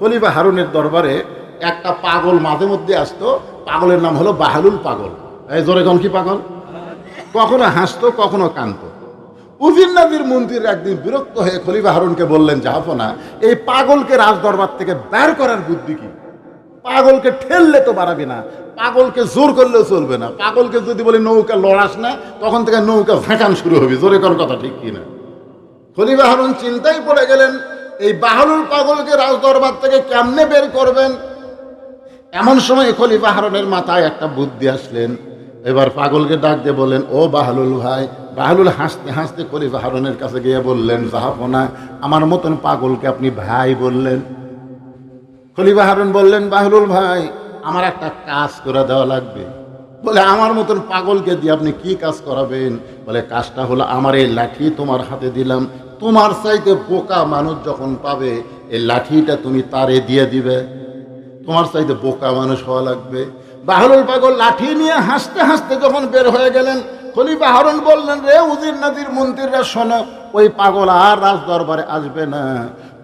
খলিফা হারুনের দরবারে একটা পাগল মাঝে মধ্যে আসতো। পাগলের নাম হলো বাহালুল পাগল। এই জোরে কি পাগল? কখনো হাসতো, কখনো কানতো। উজির নাদির মন্ত্রীর একদিন বিরক্ত হয়ে খলিফা হারুনকে বললেন জাহাপনা এই পাগলকে রাজদরবার থেকে বের করার বুদ্ধি কি? পাগলকে ঠেললে তো বাড়াবি না, পাগলকে জোর করলেও চলবে না। পাগলকে যদি বলি নৌকা লড়াস না, তখন থেকে নৌকা ঝাঁকান শুরু হবে। জোরে কোন কথা ঠিক কিনা? খলিফা হারুন চিন্তায় পড়ে গেলেন এই বাহালুল পাগলকে রাজদরবার থেকে কেমনে বের করবেন? এমন সময় খলিফা হারুনের মাথায় একটা বুদ্ধি আসলেন। এবার পাগলকে ডাক দিয়ে বললেন, ও বাহালুল ভাই বাহালুল হাসতে হাসতে খলিফা হারুনের কাছে গিয়ে বললেন, জাহাপনা, আমার মতন পাগলকে আপনি ভাই বললেন? খলিফা হারুন বললেন বাহলুল ভাই, আমার একটা কাজ করে দেওয়া লাগবে। বলে, আমার মতন পাগলকে দিয়ে আপনি কি কাজ করাবেন? বলে, কাজটা হলো আমার এই লাঠি তোমার হাতে দিলাম তোমার চাইতে বোকা মানুষ যখন পাবে, এই লাঠিটা তুমি তারে দিয়ে দিবে। তোমার চাইতে বোকা মানুষ হওয়া লাগবে। বাহরুল পাগল লাঠি নিয়ে হাসতে হাসতে যখন বের হয়ে গেলেন, খলিফা হারুন বললেন, রে উজির নাদির মন্ত্রীরা, শোনো, ওই পাগল আর রাজ দরবারে আসবে না।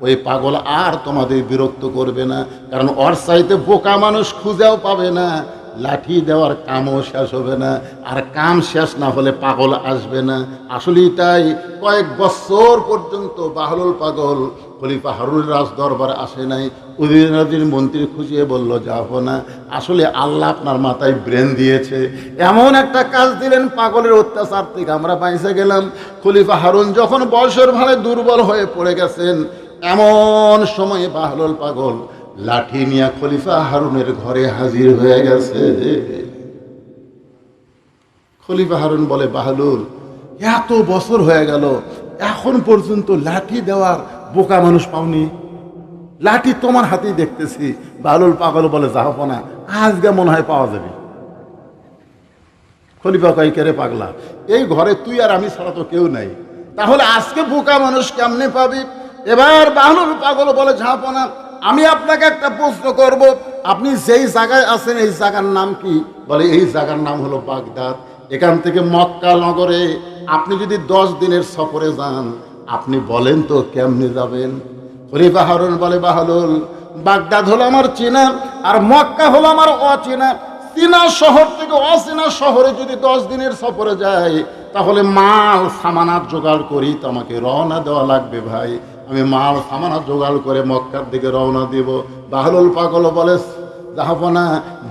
ওই পাগল আর তোমাদের বিরক্ত করবে না, কারণ ওর চাইতে বোকা মানুষ খুঁজেও পাবে না। লাঠি দেওয়ার কামও শেষ হবে না, আর কাম শেষ না হলে পাগল আসবে না। আসলেই তাই, কয়েক বছর পর্যন্ত বাহরুল পাগল খলিফা হারুল রাজ দরবারে আসে নাই। উদিন মন্ত্রী খুঁজিয়ে বলল যাব না, আসলে আল্লাহ আপনার মাথায় ব্রেন দিয়েছে। এমন একটা কাজ দিলেন পাগলের অত্যাচার থেকে, আমরা বাইসে গেলাম। খলিফা হারুন যখন বয়সের ভালে দুর্বল হয়ে পড়ে গেছেন, এমন সময়ে বাহরুল পাগল লাঠি নিয়ে খলিফা হারুনের ঘরে হাজির হয়ে গেছে। খলিফা হারুন বলে বাহালুল এত বছর হয়ে গেল, এখন পর্যন্ত লাঠি দেওয়ার বোকা মানুষ পাওনি। লাঠি তোমার হাতেই দেখতেছি। বালুল পাগল বলে যাব না আজকে মনে হয় পাওয়া যাবে। খলিফা কয়েকেরে পাগলা, এই ঘরে তুই আর আমি ছাড়া তো কেউ নাই। তাহলে আজকে বোকা মানুষ কেমনে পাবি? এবার বাহলুল পাগল বলে ঝাঁপনা আমি আপনাকে একটা প্রশ্ন করব। আপনি যেই জায়গায় আছেন, এই জায়গার নাম কি? বলে, এই জায়গার নাম হলো বাগদাদ। এখান থেকে মক্কা নগরে আপনি যদি দশ দিনের সফরে যান, আপনি বলেন তো কেমনে যাবেন? খলিফা হারুন বলে, বাহলুল, বাগদাদ হলো আমার চেনা, আর মক্কা হলো আমার অচেনা। চীনা শহর থেকে অচেনা শহরে যদি দশ দিনের সফরে যায় তাহলে মাল সামানার জোগাড় করি, তো আমাকে রওনা দেওয়া লাগবে ভাই। আমি মাল সামানা জোগাড় করে মক্কার দিকে রওনা দিব। বাহলুল পাগল বলে জাহাপনা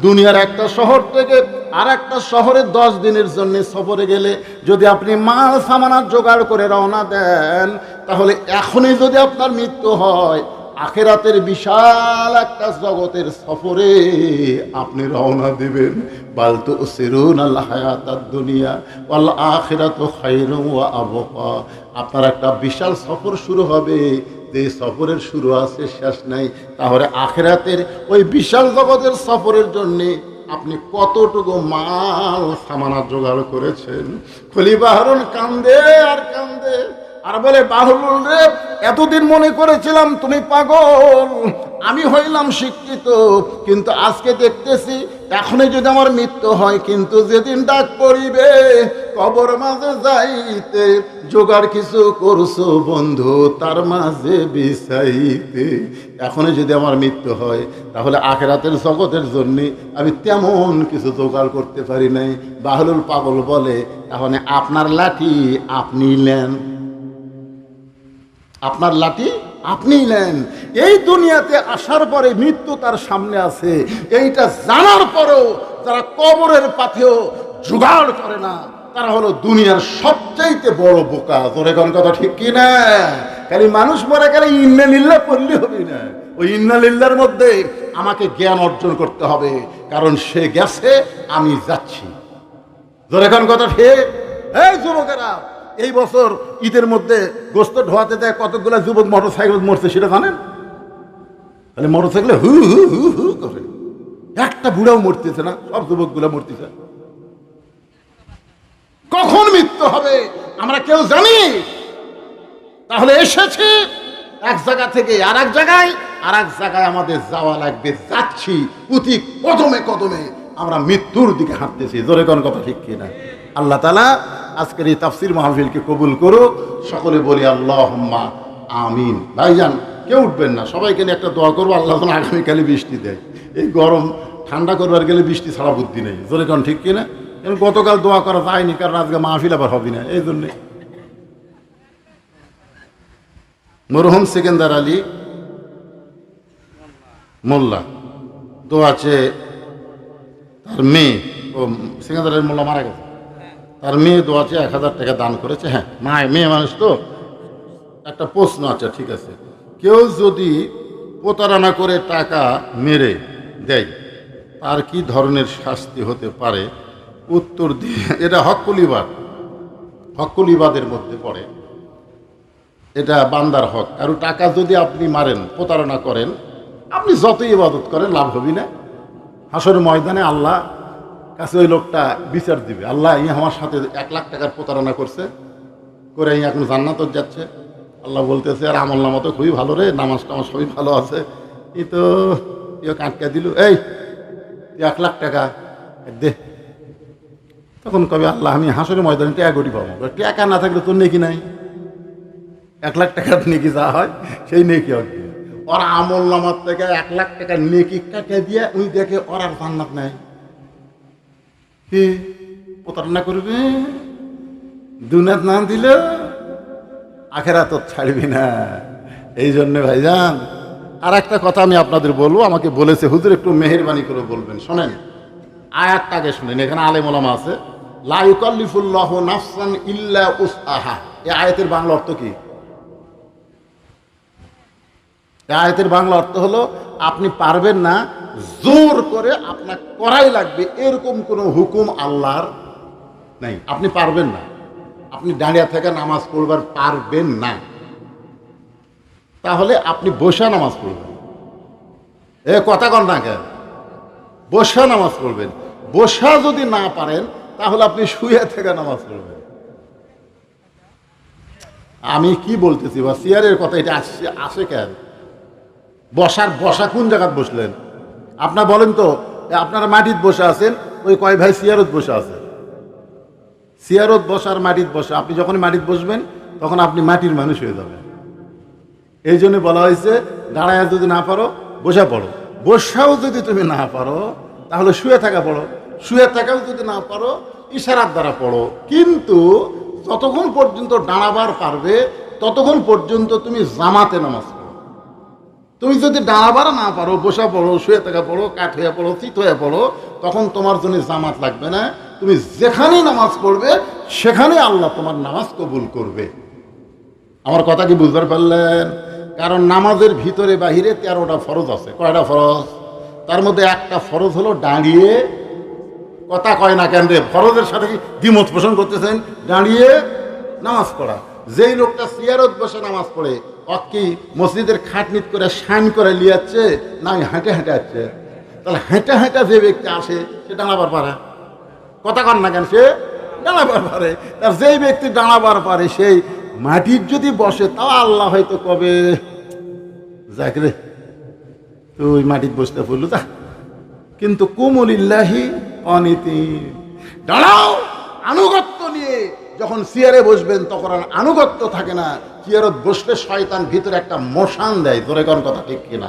দুনিয়ার একটা শহর থেকে আর একটা শহরে দশ দিনের জন্য সফরে গেলে যদি আপনি মাল সামানার জোগাড় করে রওনা দেন, তাহলে এখনই যদি আপনার মৃত্যু হয় আখেরাতের বিশাল একটা জগতের সফরে আপনি রওনা দেবেন। বালতু সিরুন আল্লাহ দুনিয়া ওয়াল আখেরাত খাইরু ওয়া আবকা। আপনার একটা বিশাল সফর শুরু হবে। যে সফরের শুরু আছে, শেষ নাই। তাহলে আখেরাতের ওই বিশাল জগতের সফরের জন্যে আপনি কতটুকু মাল সামানা জোগাড় করেছেন? খলিফা হারুন কান্দে আর কান্দে। আর বলে বাহুল রে, এতদিন মনে করেছিলাম তুমি পাগল। আমি হইলাম শিক্ষিত, কিন্তু আজকে দেখতেছি, এখনই যদি আমার মৃত্যু হয়, কিন্তু যেদিন ডাক পড়িবে, কবর মাঝে যাইতে জোগাড় কিছু করছ বন্ধু, তার মাঝে বিছাইতে। এখনই যদি আমার মৃত্যু হয়, তাহলে আখেরাতের জগতের জন্যে আমি তেমন কিছু জোগাড় করতে পারি নাই। বাহলুল পাগল বলে, তাহলে আপনার লাঠি আপনি নেন। আপনার লাঠি আপনি নেন। এই দুনিয়াতে আসার পরে মৃত্যু তার সামনে আছে। এইটা জানার পরেও যারা কবরের পাথেও জোগাড় করে না, তারা হলো দুনিয়ার সবচাইতে বড় বোকা। তোরে কোন কথা ঠিক কি না? খালি মানুষ মরে গেলে ইন্না লিল্লা পড়লে হবে না। ওই ইন্না লিল্লার মধ্যে আমাকে জ্ঞান অর্জন করতে হবে, কারণ সে গেছে, আমি যাচ্ছি। তোর এখন কথা ঠিক? এই যুবকেরা এই বছর ঈদের মধ্যে গোস্ত ঢোয়াতে দেয় কতগুলো যুবক মোটর সাইকেল মরছে, সেটা জানেন? তাহলে মোটর সাইকেলে হু হু হু হু করে। একটা বুড়াও মরতেছে না, সব যুবকগুলো মরতেছে। কখন মৃত্যু হবে, আমরা কেউ জানি? তাহলে এসেছি এক জায়গা থেকে আর এক জায়গায় আর এক জায়গায় আমাদের যাওয়া লাগবে, যাচ্ছি প্রতি কদমে কদমে। আমরা মৃত্যুর দিকে হাঁটতেছি, জোরে কোন কথা ঠিক কিনা? আল্লাহ তালা আজকের এই তাফসির মাহফিলকে কবুল করুক। সকলে বলি আল্লাহ আমিন। ভাইজান কেউ উঠবেন না। সবাইকে নিয়ে একটা দোয়া করব, আল্লাহ আগামীকালে বৃষ্টি দেয়। এই গরম, ঠান্ডা করবার গেলে বৃষ্টি ছাড়া বুদ্ধি নেই। জোরে কারণ ঠিক কিনা? কারণ গতকাল দোয়া করা যায়নি, কারণ আজকে মাহফিল আবার হবে না। এই জন্যে। মরহুম সেকেন্দার আলী, মোল্লা। তো আছে তার মেয়ে ও সেকেন্দার আলী মোল্লা মারা গেছে। তার মেয়ে দো আছে, এক হাজার টাকা দান করেছে। হ্যাঁ মা মেয়ে মানুষ তো। একটা প্রশ্ন আছে, ঠিক আছে। কেউ যদি প্রতারণা করে টাকা মেরে দেয়, তার কি ধরনের শাস্তি হতে পারে? উত্তর দিয়ে, এটা হক্কুলিবাদ হক্কুলিবাদের মধ্যে পড়ে। এটা বান্দার হক। কারও টাকা যদি আপনি মারেন, প্রতারণা করেন, আপনি যতই ইবাদত করেন, লাভ হবি না। হাসর ময়দানে আল্লাহ কাছে ওই লোকটা বিচার দিবে। আল্লাহ ই আমার সাথে এক লাখ টাকার প্রতারণা করছে, করে ই এখন জান্নাত যাচ্ছে। আল্লাহ বলতেছে, আর আমল নামা তো খুবই ভালো রে, নামাজ টামাজ সবই ভালো আছে। ই তো ইয়ে কাটকা দিল। এই এক লাখ টাকা দে। তখন কবে, আল্লাহ, আমি হাসরের ময়দানে ট্যাগ গড়ি পাবো। টাকা না থাকলে তোর নেকি নাই? এক লাখ টাকার নেকি যা হয়, সেই নেকি হবে ওর আমল নামার থেকে এক লাখ টাকার নেকি কাটে দিয়ে উনি দেখে ওর আর জান্নাত নাই। প্রতারণা করবে? দুনাত না দিল আখেরা তো ছাড়বি না। এই জন্যে ভাইজান আর একটা কথা আমি আপনাদের বলব, আমাকে বলেছে, হুজুর একটু মেহেরবানি করে বলবেন, শোনেন। আয়াতটাকে শুনেন, এখানে আলেম ওলামা আছে লাইকাল্লিফুল্লাহ নাফসান ইল্লা উস আহা আয়াতের বাংলা অর্থ কি? আয়াতের বাংলা অর্থ হলো, আপনি পারবেন না জোর করে আপনার করাই লাগবে। এরকম কোনো হুকুম আল্লাহর নাই। আপনি পারবেন না। আপনি দাঁড়িয়ে থেকে নামাজ পড়বার পারবেন না। তাহলে আপনি বসা নামাজ পড়বেন। এ কথা কন না কেন? বসা নামাজ পড়বেন। বসা যদি না পারেন, তাহলে আপনি শুয়ে থেকে নামাজ পড়বেন। আমি কি বলতেছি বা চেয়ারের কথা এটা আসছে, আসে কেন? বসার, বসা কোন জায়গায় বসলেন? আপনার বলেন তো আপনারা মাটিত বসে আছেন, ওই কয় ভাই চেয়ারত বসে আছে? চেয়ারত বসার মাটিত বসা, আপনি যখন মাটিত বসবেন, তখন আপনি মাটির মানুষ হয়ে যাবেন। এই জন্য বলা হয়েছে, দাঁড়ায় যদি না পারো, বসে পড়ো। বসাও যদি তুমি না পারো, তাহলে শুয়ে থাকা পড়ো। শুয়ে থাকাও যদি না পারো, ইশারার দ্বারা পড়ো। কিন্তু যতক্ষণ পর্যন্ত দাঁড়াবার পারবে, ততক্ষণ পর্যন্ত তুমি জামাতে নামাজ তুমি যদি দাঁড়াবার না পারো, বসা পড়ো, শুয়ে থাকা পড়ো, কাঠ হয়ে পড়ো, চিত হয়ে পড়ো, তখন তোমার জন্য জামাত লাগবে না। তুমি যেখানে নামাজ পড়বে সেখানে আল্লাহ তোমার নামাজ কবুল করবে। আমার কথা কি বুঝতে পারলেন? কারণ নামাজের ভিতরে বাহিরে তেরোটা ফরজ আছে। কয়টা ফরজ? তার মধ্যে একটা ফরজ হলো দাঁড়িয়ে কথা কয় না কেন রে? ফরজের সাথে কি দ্বিমত পোষণ করতেছেন? দাঁড়িয়ে নামাজ পড়া। যেই লোকটা সিয়ারত বসে নামাজ পড়ে অকি মসজিদের খাটনিট করে শান করে লিয়াচ্ছে, না আমি হেঁটে হেঁটে আসছে? তাহলে হেঁটে হেঁটে যে ব্যক্তি আসে, সে দাঁড়াবার পারে। কথা কন না কেন, সে দাঁড়াবার পারে। তার যেই ব্যক্তি দাঁড়াবার পারে, সেই মাটির যদি বসে, তাও আল্লাহ হয়তো কবে, যাক রে, তুই মাটির বসতে পড়লু তা কিন্তু কুমুলিল্লাহি অনীতি। দাঁড়াও, আনুগত্য নিয়ে যখন চেয়ারে বসবেন, তখন আর আনুগত্য থাকে না। চেয়ারত বসলে শয়তান ভিতরে একটা মশান দেয়? তোরে কোন কথা, ঠিক কিনা?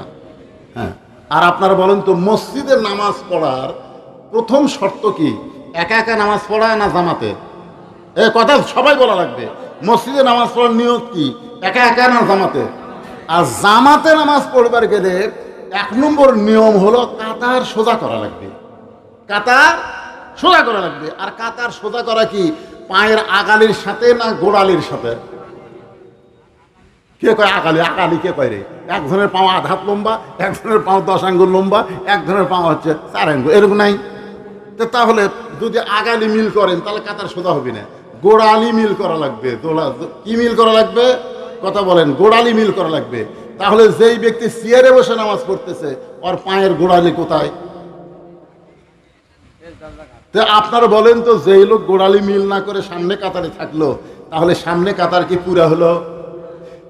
হ্যাঁ। আর আপনারা বলেন তো, মসজিদে নামাজ পড়ার প্রথম শর্ত কি? একা একা নামাজ পড়া না জামাতে? এ কথা সবাই বলা লাগবে। মসজিদে নামাজ পড়ার নিয়ত কি? একা একা না জামাতে? আর জামাতে নামাজ পড়বার গেলে এক নম্বর নিয়ম হলো কাতার সোজা করা লাগবে। কাতার সোজা করা লাগবে। আর কাতার সোজা করা কি? পায়ের আগালির সাথে না গোড়ালির সাথে? কে কয় আকালি? আকালি কে কয় রে? এক ধরনের পাও আধ হাত লম্বা এক ধরনের পাও দশ আঙ্গুল লম্বা এক ধরনের পাও হচ্ছে চার আঙ্গুল। এরকম নাই? তো তাহলে যদি আগালি মিল করেন, তাহলে কাতার সোজা হবে না। গোড়ালি মিল করা লাগবে। দোলা কি মিল করা লাগবে? কথা বলেন, গোড়ালি মিল করা লাগবে। তাহলে যেই ব্যক্তি চেয়ারে বসে নামাজ পড়তেছে, ওর পায়ের গোড়ালি কোথায়? তো আপনারা বলেন তো, যেই লোক গোড়ালি মিল না করে সামনে কাতারে থাকল, তাহলে সামনে কাতার কি পুরা হলো?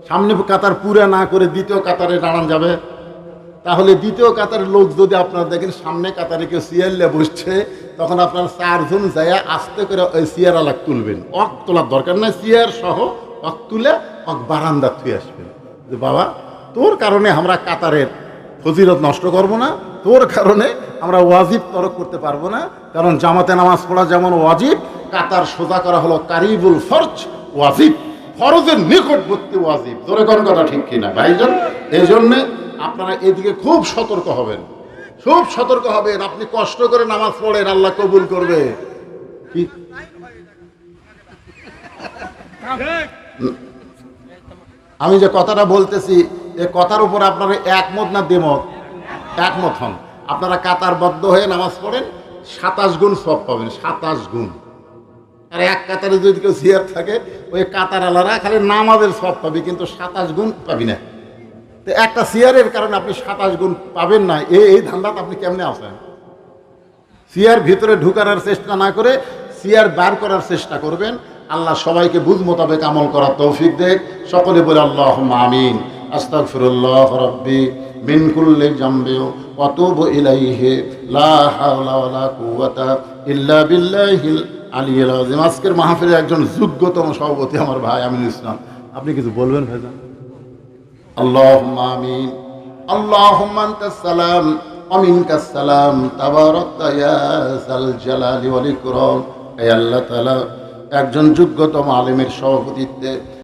সামনে কাতার পুরা না করে দ্বিতীয় কাতারে দাঁড়ান যাবে। তাহলে দ্বিতীয় কাতারের লোক যদি আপনারা দেখেন, সামনে কাতারে কেউ সিয়ারলে বসছে, তখন আপনার চারজন যায় আস্তে করে ওই সিয়ার আলাক তুলবেন। অক তোলার দরকার নাই, সিয়ার সহ অক তুলে অক বারান্দা থুয়ে আসবেন। যে বাবা, তোর কারণে আমরা কাতারের ফজিলত নষ্ট করব না, তোর কারণে আমরা ওয়াজিব তরক করতে পারব না, কারণ জামাতে নামাজ পড়া যেমন ওয়াজিব, কাতার সোজা করা হলো কারিবুল ফরজ, ওয়াজিব। ফরজের নিকটবর্তী ওয়াজিব। তোরে কোন কথা ঠিক কিনা? ভাইজন এই জন্যে আপনারা এদিকে খুব সতর্ক হবেন। খুব সতর্ক হবেন। আপনি কষ্ট করে নামাজ পড়েন, আল্লাহ কবুল করবে। আমি যে কথাটা বলতেছি, এ কথার উপর আপনারা একমত না দেমত একমত হন। আপনারা কাতার বদ্ধ হয়ে নামাজ পড়েন, সাতাশ গুণ সব পাবেন, সাতাশ গুণ। আর এক কাতারে যদি কেউ সিয়ার থাকে, ওই কাতার আলারা খালি নামাজের সব পাবে, কিন্তু সাতাশ গুণ পাবি না। তো একটা সিয়ারের কারণে আপনি সাতাশ গুণ পাবেন না। এই এই ধান্দাতে আপনি কেমনে আসেন সিয়ার ভিতরে ঢুকানোর চেষ্টা না করে সিয়ার বার করার চেষ্টা করবেন। আল্লাহ সবাইকে বুঝ মোতাবেক আমল করার তৌফিক দেখ সকলে বলে আল্লাহ আমিন। আস্তাগফিরুল্লাহ রাব্বি মিন কুল্লি জামবি ওয়া তুবু লা হাওলা ওয়ালা কুওয়াতা ইল্লা বিল্লাহিল আলী এল আজিম আজকের মাহফিলের একজন যোগ্যতম সভাপতি আমার ভাই আমিন ইসলাম। আপনি কিছু বলবেন ভাইজান? আল্লাহ আমিন। আল্লাহ সালাম অমিনকা সালাম তাবারকালি একজন যোগ্যতম আলেমের সভাপতিত্বে